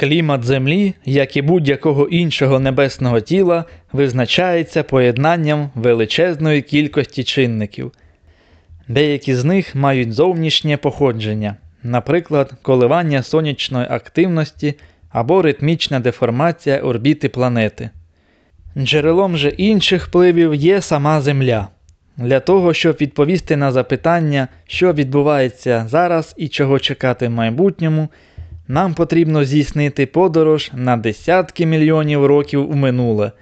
Клімат Землі, як і будь-якого іншого небесного тіла, визначається поєднанням величезної кількості чинників. Деякі з них мають зовнішнє походження, наприклад, коливання сонячної активності або ритмічна деформація орбіти планети. Джерелом же інших впливів є сама Земля. Для того, щоб відповісти на запитання, що відбувається зараз і чого чекати в майбутньому, нам потрібно здійснити подорож на десятки мільйонів років у минуле,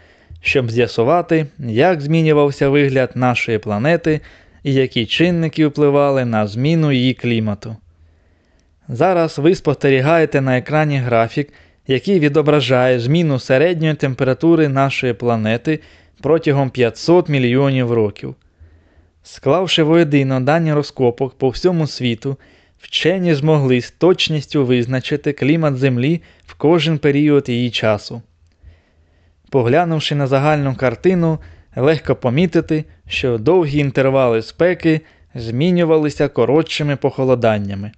щоб з'ясувати, як змінювався вигляд нашої планети і які чинники впливали на зміну її клімату. Зараз ви спостерігаєте на екрані графік, який відображає зміну середньої температури нашої планети протягом 500 мільйонів років. Склавши воєдино дані розкопок по всьому світу, вчені змогли з точністю визначити клімат Землі в кожен період її часу. Поглянувши на загальну картину, легко помітити, що довгі інтервали спеки змінювалися коротшими похолоданнями.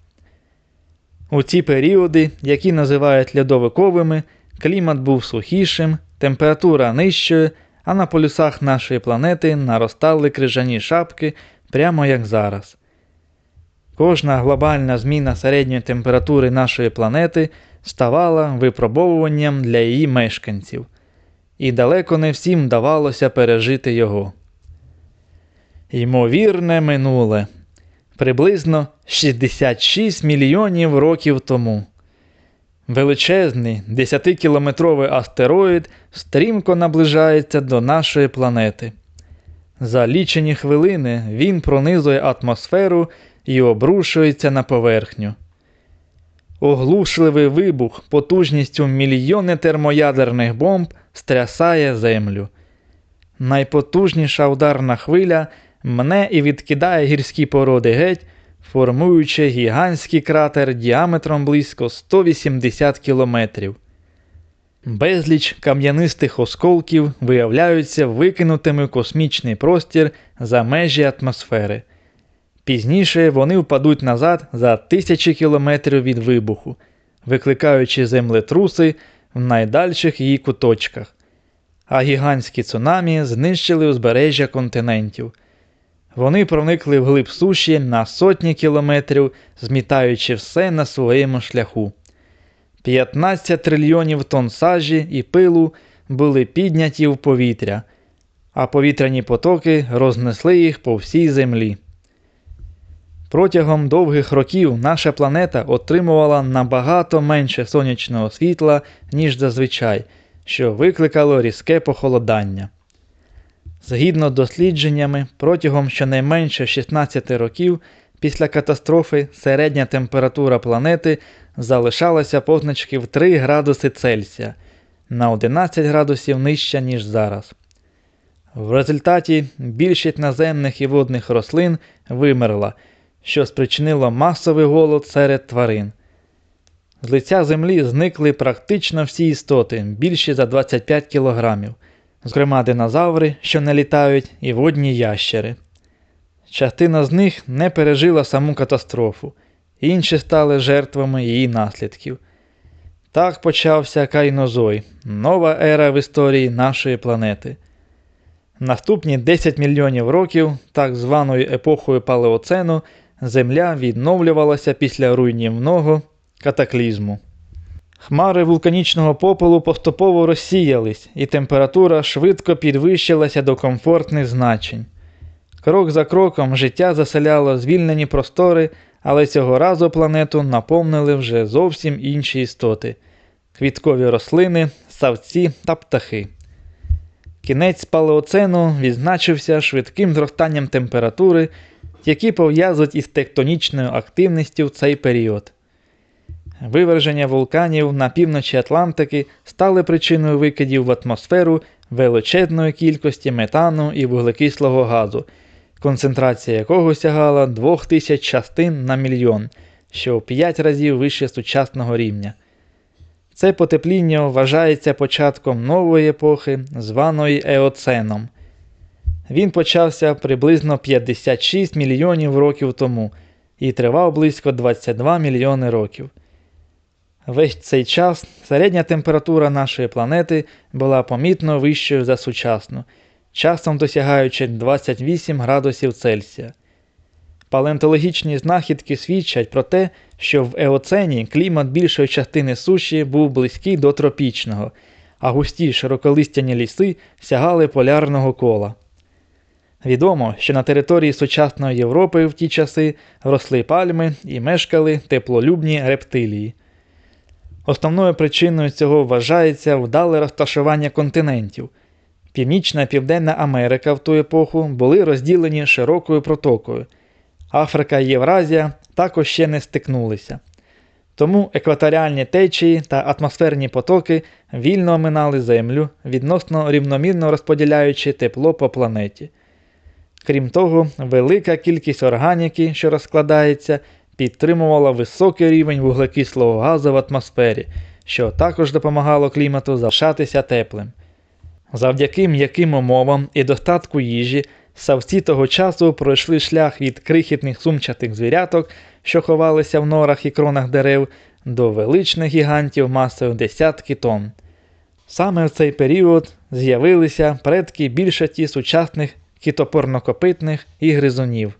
У ці періоди, які називають льодовиковими, клімат був сухішим, температура нижчою, а на полюсах нашої планети наростали крижані шапки, прямо як зараз. Кожна глобальна зміна середньої температури нашої планети ставала випробовуванням для її мешканців, і далеко не всім вдавалося пережити його. Ймовірне минуле приблизно 66 мільйонів років тому. Величезний 10-кілометровий астероїд стрімко наближається до нашої планети. За лічені хвилини він пронизує атмосферу і обрушується на поверхню. Оглушливий вибух потужністю мільйони термоядерних бомб стрясає землю. Найпотужніша ударна хвиля мне і відкидає гірські породи геть, формуючи гігантський кратер діаметром близько 180 кілометрів. Безліч кам'янистих осколків виявляються викинутими в космічний простір за межі атмосфери. Пізніше вони впадуть назад за тисячі кілометрів від вибуху, викликаючи землетруси в найдальших її куточках, а гігантські цунамі знищили узбережжя континентів. Вони проникли вглиб суші на сотні кілометрів, змітаючи все на своєму шляху. 15 трильйонів тонн сажі і пилу були підняті в повітря, а повітряні потоки рознесли їх по всій землі. Протягом довгих років наша планета отримувала набагато менше сонячного світла, ніж зазвичай, що викликало різке похолодання. Згідно з дослідженнями, протягом щонайменше 16 років після катастрофи середня температура планети залишалася позначки в 3 градуси Цельсія на 11 градусів нижча, ніж зараз. В результаті більшість наземних і водних рослин вимерла, що спричинило масовий голод серед тварин. З лиця землі зникли практично всі істоти більші за 25 кілограмів зокрема динозаври, що не літають, і водні ящери. Частина з них не пережила саму катастрофу, інші стали жертвами її наслідків. Так почався кайнозой, нова ера в історії нашої планети. Наступні 10 мільйонів років, так званою епохою палеоцену, Земля відновлювалася після руйнівного катаклізму. Хмари вулканічного попелу поступово розсіялись, і температура швидко підвищилася до комфортних значень. Крок за кроком життя заселяло звільнені простори, але цього разу планету наповнили вже зовсім інші істоти квіткові рослини, савці та птахи. Кінець палеоцену відзначився швидким зростанням температури, які пов'язують із тектонічною активністю в цей період. Виверження вулканів на півночі Атлантики стали причиною викидів в атмосферу величезної кількості метану і вуглекислого газу, концентрація якого сягала 2000 частин на мільйон, що в 5 разів вище сучасного рівня. Це потепління вважається початком нової епохи, званої Еоценом. Він почався приблизно 56 мільйонів років тому і тривав близько 22 мільйони років. Весь цей час середня температура нашої планети була помітно вищою за сучасну, часом досягаючи 28 градусів Цельсія. Палеонтологічні знахідки свідчать про те, що в Еоцені клімат більшої частини суші був близький до тропічного, а густі широколистяні ліси сягали полярного кола. Відомо, що на території сучасної Європи в ті часи росли пальми і мешкали теплолюбні рептилії. Основною причиною цього вважається вдале розташування континентів. Північна і Південна Америка в ту епоху були розділені широкою протокою. Африка і Євразія також ще не стикнулися. Тому екваторіальні течії та атмосферні потоки вільно оминали Землю, відносно рівномірно розподіляючи тепло по планеті. Крім того, велика кількість органіки, що розкладається, підтримувала високий рівень вуглекислого газу в атмосфері, що також допомагало клімату залишатися теплим. Завдяки м'яким умовам і достатку їжі, савці того часу пройшли шлях від крихітних сумчатих звіряток, що ховалися в норах і кронах дерев, до величних гігантів масою десятки тонн. Саме в цей період з'явилися предки більшості сучасних кітопорнокопитних і гризунів.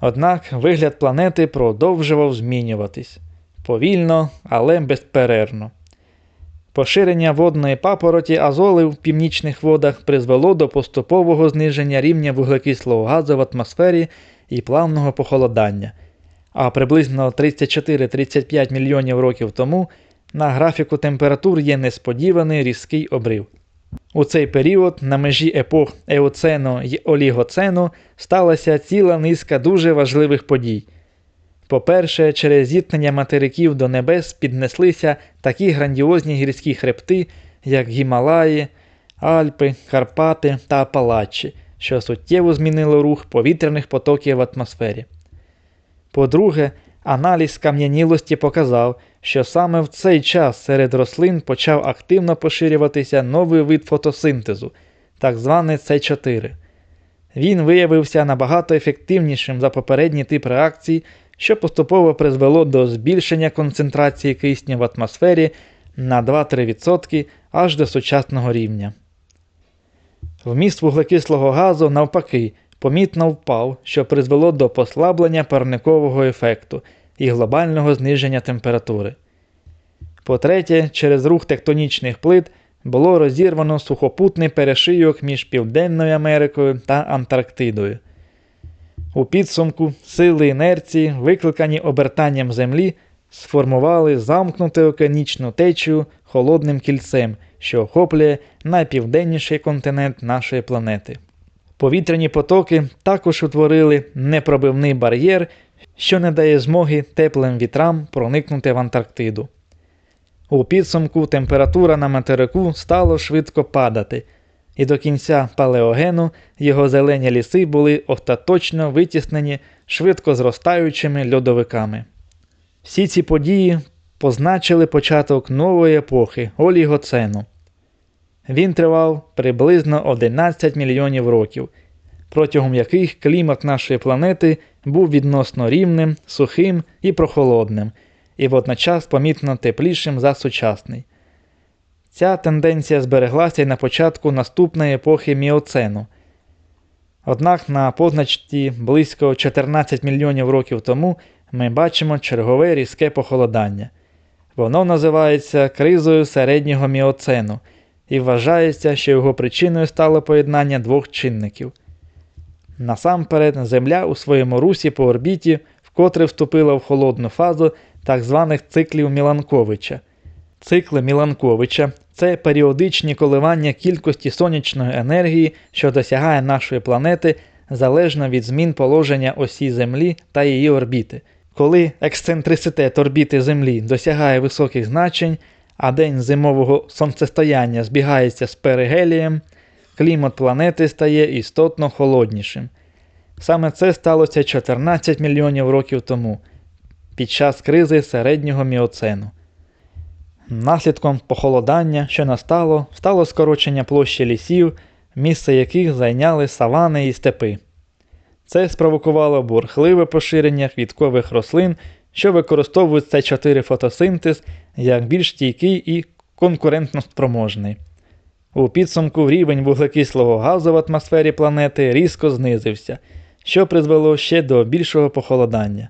Однак вигляд планети продовжував змінюватись повільно, але безперервно. Поширення водної папороті азоли в північних водах призвело до поступового зниження рівня вуглекислого газу в атмосфері і плавного похолодання, а приблизно 34-35 мільйонів років тому на графіку температур є несподіваний різкий обрив. У цей період на межі епох Еоцену й Олігоцену сталася ціла низка дуже важливих подій. По-перше, через зіткнення материків до небес піднеслися такі грандіозні гірські хребти, як Гімалаї, Альпи, Карпати та Апалачі, що суттєво змінило рух повітряних потоків в атмосфері. По-друге, аналіз кам'янілості показав, що саме в цей час серед рослин почав активно поширюватися новий вид фотосинтезу, так званий С4. Він виявився набагато ефективнішим за попередній тип реакцій, що поступово призвело до збільшення концентрації кисню в атмосфері на 2-3% аж до сучасного рівня. Вміст вуглекислого газу, навпаки, помітно впав, що призвело до послаблення парникового ефекту і глобального зниження температури. По-третє, через рух тектонічних плит було розірвано сухопутний перешийок між Південною Америкою та Антарктидою. У підсумку сили інерції, викликані обертанням Землі, сформували замкнуту океанічну течію холодним кільцем, що охоплює найпівденніший континент нашої планети. Повітряні потоки також утворили непробивний бар'єр, що не дає змоги теплим вітрам проникнути в Антарктиду. У підсумку температура на материку стало швидко падати, і до кінця палеогену його зелені ліси були остаточно витіснені швидко зростаючими льодовиками. Всі ці події позначили початок нової епохи Олігоцену. Він тривав приблизно 11 мільйонів років, протягом яких клімат нашої планети був відносно рівним, сухим і прохолодним, і водночас помітно теплішим за сучасний. Ця тенденція збереглася й на початку наступної епохи Міоцену. Однак на позначці близько 14 мільйонів років тому ми бачимо чергове різке похолодання. Воно називається кризою середнього міоцену і вважається, що його причиною стало поєднання двох чинників. Насамперед, Земля у своєму русі по орбіті вкотре вступила в холодну фазу так званих циклів Міланковича. Цикли Міланковича це періодичні коливання кількості сонячної енергії, що досягає нашої планети залежно від змін положення осі Землі та її орбіти. Коли ексцентриситет орбіти Землі досягає високих значень, а день зимового сонцестояння збігається з перигелієм, клімат планети стає істотно холоднішим. Саме це сталося 14 мільйонів років тому, під час кризи середнього міоцену. Наслідком похолодання, що настало, стало скорочення площі лісів, місце яких зайняли савани і степи. Це спровокувало бурхливе поширення квіткових рослин, що використовують С4 фотосинтез як більш стійкий і конкурентно спроможний. У підсумку рівень вуглекислого газу в атмосфері планети різко знизився, що призвело ще до більшого похолодання.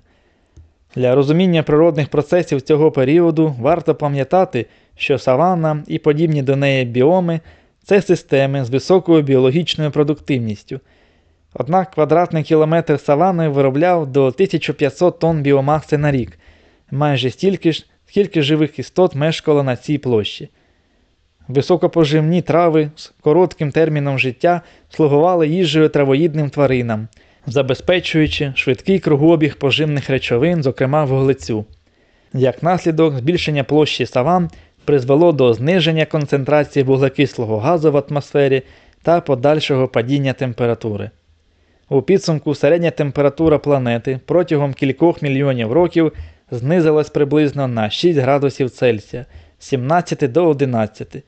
Для розуміння природних процесів цього періоду варто пам'ятати, що саванна і подібні до неї біоми це системи з високою біологічною продуктивністю. Однак квадратний кілометр савани виробляв до 1500 тонн біомаси на рік, майже стільки ж, скільки живих істот мешкало на цій площі. Високопоживні трави з коротким терміном життя слугували їжею травоїдним тваринам, забезпечуючи швидкий кругообіг поживних речовин, зокрема вуглецю. Як наслідок, збільшення площі саван призвело до зниження концентрації вуглекислого газу в атмосфері та подальшого падіння температури. У підсумку середня температура планети протягом кількох мільйонів років знизилась приблизно на 6 градусів Цельсія з 17 до 11,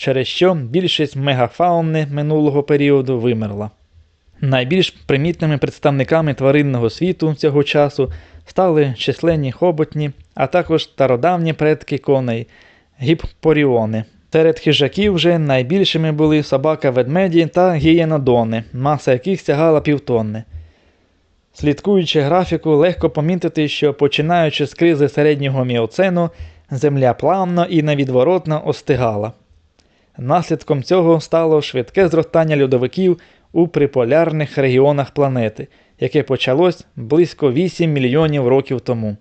через що більшість мегафауни минулого періоду вимерла. Найбільш примітними представниками тваринного світу цього часу стали численні хоботні, а також стародавні предки коней гіппоріони. Серед хижаків вже найбільшими були собака-ведмеді та гієнодони, маса яких сягала півтонни. Слідкуючи графіку, легко помітити, що починаючи з кризи середнього міоцену, земля плавно і невідворотно остигала. Наслідком цього стало швидке зростання льодовиків у приполярних регіонах планети, яке почалось близько 8 мільйонів років тому.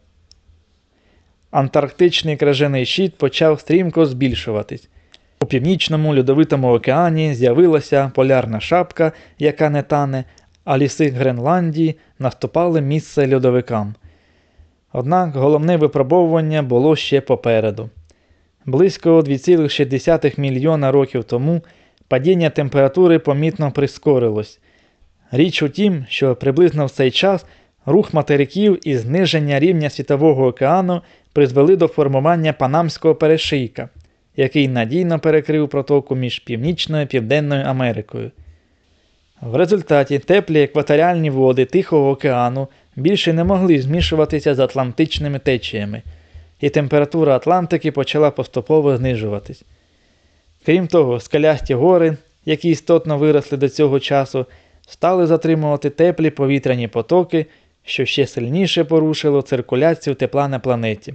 Антарктичний крижаний щит почав стрімко збільшуватись. У північному льодовитому океані з'явилася полярна шапка, яка не тане, а ліси Гренландії наступали місце льодовикам. Однак головне випробовування було ще попереду. Близько 2,6 мільйона років тому падіння температури помітно прискорилось. Річ у тім, що приблизно в цей час рух материків і зниження рівня Світового океану призвели до формування Панамського перешийка, який надійно перекрив протоку між Північною і Південною Америкою. В результаті теплі екваторіальні води Тихого океану більше не могли змішуватися з атлантичними течіями, і температура Атлантики почала поступово знижуватись. Крім того, скалясті гори, які істотно виросли до цього часу, стали затримувати теплі повітряні потоки, що ще сильніше порушило циркуляцію тепла на планеті.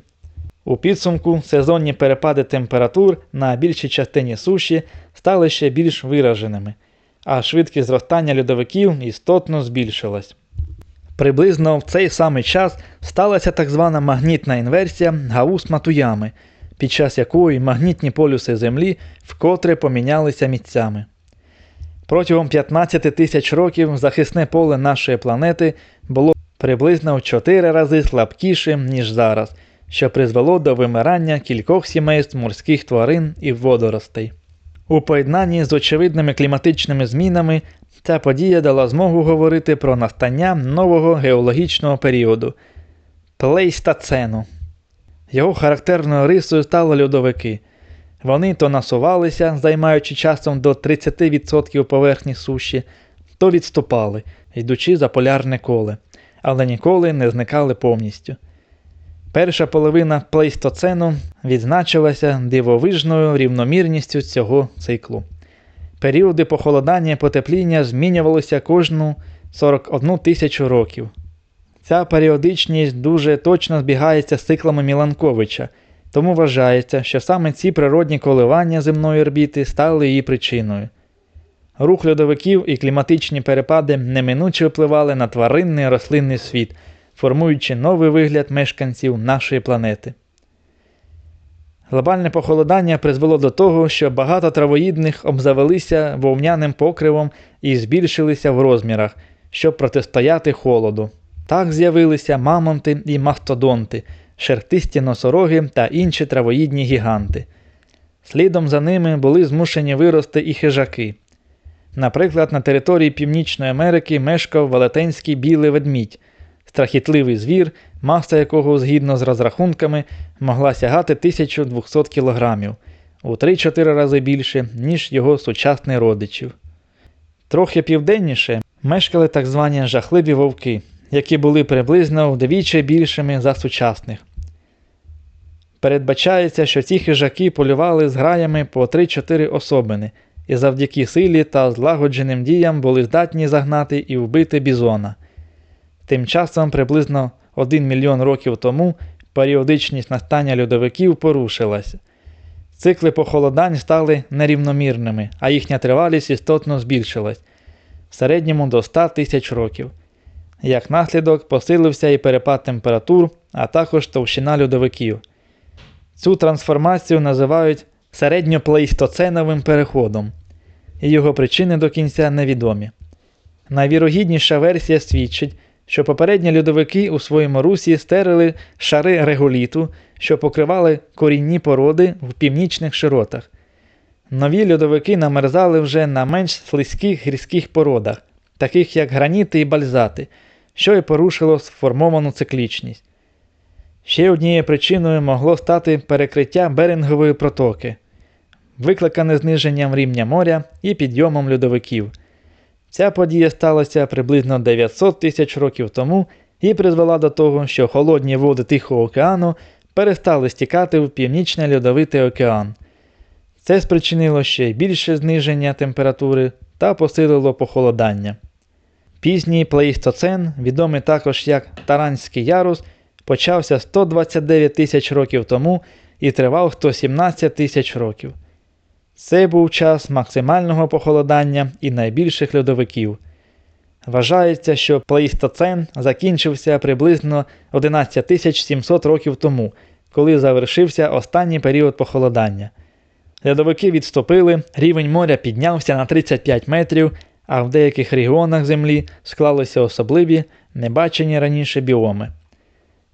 У підсумку сезонні перепади температур на більшій частині суші стали ще більш вираженими, а швидкість зростання льодовиків істотно збільшилась. Приблизно в цей самий час сталася так звана магнітна інверсія Гаус-Матуями, під час якої магнітні полюси Землі вкотре помінялися місцями. Протягом 15 тисяч років захисне поле нашої планети було приблизно в 4 рази слабкішим, ніж зараз, що призвело до вимирання кількох сімейств морських тварин і водоростей. У поєднанні з очевидними кліматичними змінами ця подія дала змогу говорити про настання нового геологічного періоду плейстацену. Його характерною рисою стали льодовики. Вони то насувалися, займаючи часом до 30% поверхні суші, то відступали, йдучи за полярне коле, але ніколи не зникали повністю. Перша половина плейстоцену відзначилася дивовижною рівномірністю цього циклу. Періоди похолодання і потепління змінювалися кожну 41 тисячу років. Ця періодичність дуже точно збігається з циклами Міланковича, тому вважається, що саме ці природні коливання земної орбіти стали її причиною. Рух льодовиків і кліматичні перепади неминуче впливали на тваринний і рослинний світ, формуючи новий вигляд мешканців нашої планети. Глобальне похолодання призвело до того, що багато травоїдних обзавелися вовняним покривом і збільшилися в розмірах, щоб протистояти холоду. Так з'явилися мамонти і мастодонти, шерстисті носороги та інші травоїдні гіганти. Слідом за ними були змушені вирости і хижаки. Наприклад, на території Північної Америки мешкав велетенський білий ведмідь, страхітливий звір, маса якого, згідно з розрахунками, могла сягати 1200 кг, у 3-4 рази більше, ніж його сучасних родичів. Трохи південніше мешкали так звані жахливі вовки, які були приблизно вдвічі більшими за сучасних. Передбачається, що ці хижаки полювали з граями по 3-4 особини і завдяки силі та злагодженим діям були здатні загнати і вбити бізона. Тим часом, приблизно 1 мільйон років тому, періодичність настання льодовиків порушилася. Цикли похолодань стали нерівномірними, а їхня тривалість істотно збільшилась в середньому до 100 тисяч років. Як наслідок посилився і перепад температур, а також товщина льодовиків. Цю трансформацію називають середньоплейстоценовим переходом, і його причини до кінця невідомі. Найвірогідніша версія свідчить, що попередні льодовики у своєму русі стерили шари реголіту, що покривали корінні породи в північних широтах. Нові льодовики намерзали вже на менш слизьких гірських породах, таких як граніти і бальзати, що й порушило сформовану циклічність. Ще однією причиною могло стати перекриття Берингової протоки, викликане зниженням рівня моря і підйомом льодовиків. Ця подія сталася приблизно 900 тисяч років тому і призвела до того, що холодні води Тихого океану перестали стікати в північний льодовитий океан. Це спричинило ще більше зниження температури та посилило похолодання. Пізній плейстоцен, відомий також як Таранський ярус, почався 129 тисяч років тому і тривав 117 тисяч років. Це був час максимального похолодання і найбільших льодовиків. Вважається, що плейстоцен закінчився приблизно 11 700 років тому, коли завершився останній період похолодання. Льодовики відступили, рівень моря піднявся на 35 метрів, а в деяких регіонах Землі склалися особливі, небачені раніше біоми.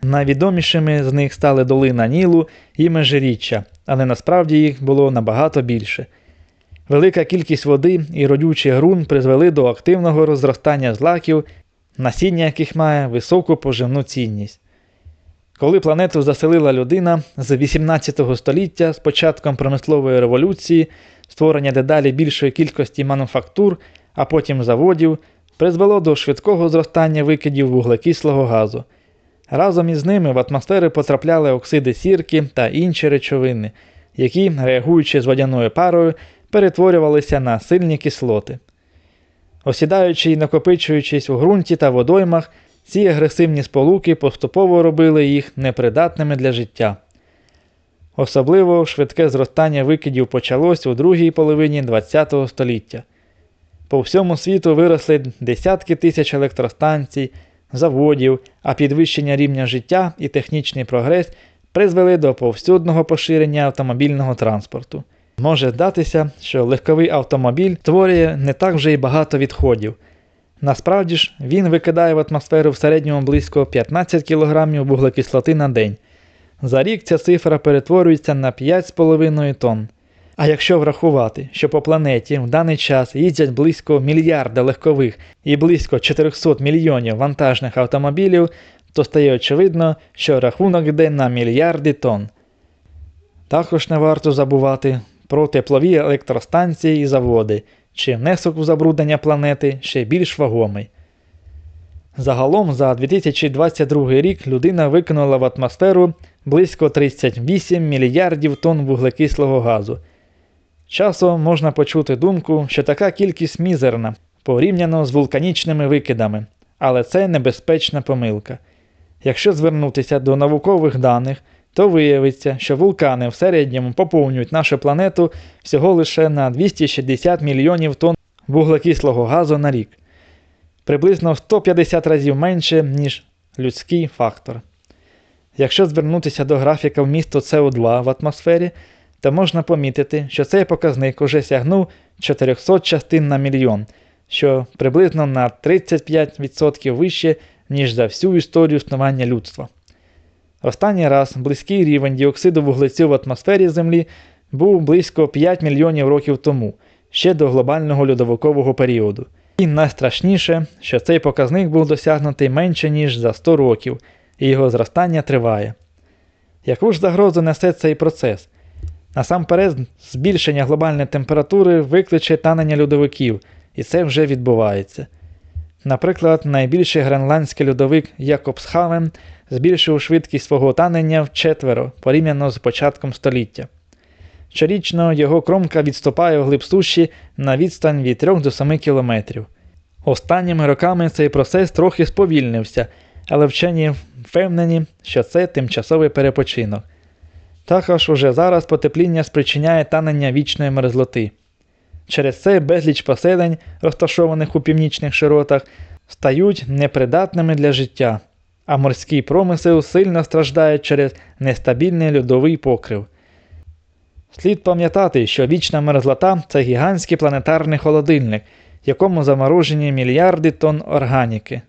Найвідомішими з них стали долина Нілу і межиріччя, але насправді їх було набагато більше. Велика кількість води і родючий ґрунт призвели до активного розростання злаків, насіння яких має високу поживну цінність. Коли планету заселила людина з 18 століття з початком промислової революції, створення дедалі більшої кількості мануфактур, а потім заводів, призвело до швидкого зростання викидів вуглекислого газу. Разом із ними в атмосфери потрапляли оксиди сірки та інші речовини, які, реагуючи з водяною парою, перетворювалися на сильні кислоти. Осідаючи і накопичуючись у ґрунті та водоймах, ці агресивні сполуки поступово робили їх непридатними для життя. Особливо швидке зростання викидів почалось у другій половині ХХ століття. По всьому світу виросли десятки тисяч електростанцій, заводів, а підвищення рівня життя і технічний прогрес призвели до повсюдного поширення автомобільного транспорту. Може здатися, що легковий автомобіль створює не так вже й багато відходів. Насправді ж, він викидає в атмосферу в середньому близько 15 кг вуглекислоти на день. За рік ця цифра перетворюється на 5,5 тонн. А якщо врахувати, що по планеті в даний час їздять близько мільярда легкових і близько 400 мільйонів вантажних автомобілів, то стає очевидно, що рахунок йде на мільярди тонн. Також не варто забувати про теплові електростанції і заводи, чи внесок у забруднення планети ще більш вагомий. Загалом за 2022 рік людина викинула в атмосферу близько 38 мільярдів тонн вуглекислого газу. Часом можна почути думку, що така кількість мізерна порівняно з вулканічними викидами, але це небезпечна помилка. Якщо звернутися до наукових даних, то виявиться, що вулкани в середньому поповнюють нашу планету всього лише на 260 мільйонів тонн вуглекислого газу на рік, приблизно в 150 разів менше, ніж людський фактор. Якщо звернутися до графіка вмісту СО2 в атмосфері, то можна помітити, що цей показник уже сягнув 400 частин на мільйон, що приблизно на 35% вище, ніж за всю історію існування людства. Останній раз близький рівень діоксиду вуглецю в атмосфері Землі був близько 5 мільйонів років тому, ще до глобального льодовикового періоду. І найстрашніше, що цей показник був досягнутий менше, ніж за 100 років, і його зростання триває. Яку ж загрозу несе цей процес? Насамперед, збільшення глобальної температури викличе танення льодовиків, і це вже відбувається. Наприклад, найбільший гренландський льодовик Якобсхавен збільшив швидкість свого танення вчетверо порівняно з початком століття. Щорічно його кромка відступає вглиб суші на відстань від 3 до 7 кілометрів. Останніми роками цей процес трохи сповільнився, але вчені впевнені, що це тимчасовий перепочинок. Також уже зараз потепління спричиняє танення вічної мерзлоти. Через це безліч поселень, розташованих у північних широтах, стають непридатними для життя, а морський промисел сильно страждає через нестабільний льодовий покрив. Слід пам'ятати, що вічна мерзлота це гігантський планетарний холодильник, в якому заморожені мільярди тонн органіки.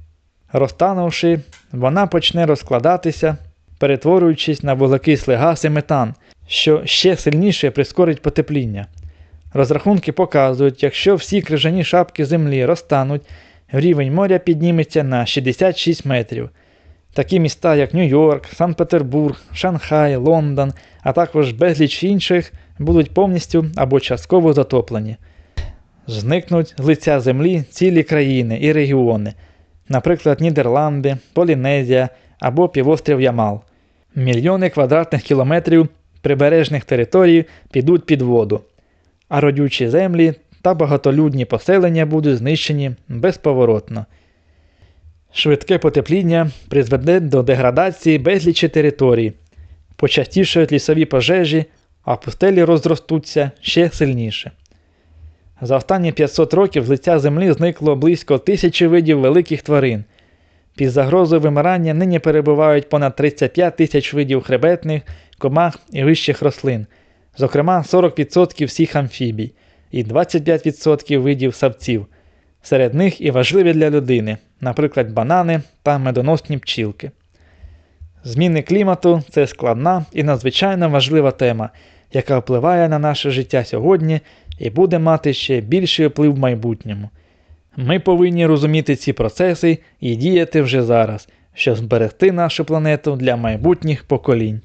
Розтанувши, вона почне розкладатися, перетворюючись на вуглекислий газ і метан, що ще сильніше прискорить потепління. Розрахунки показують, якщо всі крижані шапки землі розтануть, рівень моря підніметься на 66 метрів. Такі міста, як Нью-Йорк, Санкт-Петербург, Шанхай, Лондон, а також безліч інших, будуть повністю або частково затоплені. Зникнуть з лиця землі цілі країни і регіони, наприклад, Нідерланди, Полінезія або півострів Ямал. Мільйони квадратних кілометрів прибережних територій підуть під воду, а родючі землі та багатолюдні поселення будуть знищені безповоротно. Швидке потепління призведе до деградації безлічі територій, почастішають лісові пожежі, а пустелі розростуться ще сильніше. За останні 500 років з лиця землі зникло близько тисячі видів великих тварин. Під загрозою вимирання нині перебувають понад 35 тисяч видів хребетних, комах і вищих рослин, зокрема 40% всіх амфібій і 25% видів савців. Серед них і важливі для людини, наприклад, банани та медоносні пчілки. Зміни клімату це складна і надзвичайно важлива тема, яка впливає на наше життя сьогодні і буде мати ще більший вплив в майбутньому. Ми повинні розуміти ці процеси і діяти вже зараз, щоб зберегти нашу планету для майбутніх поколінь.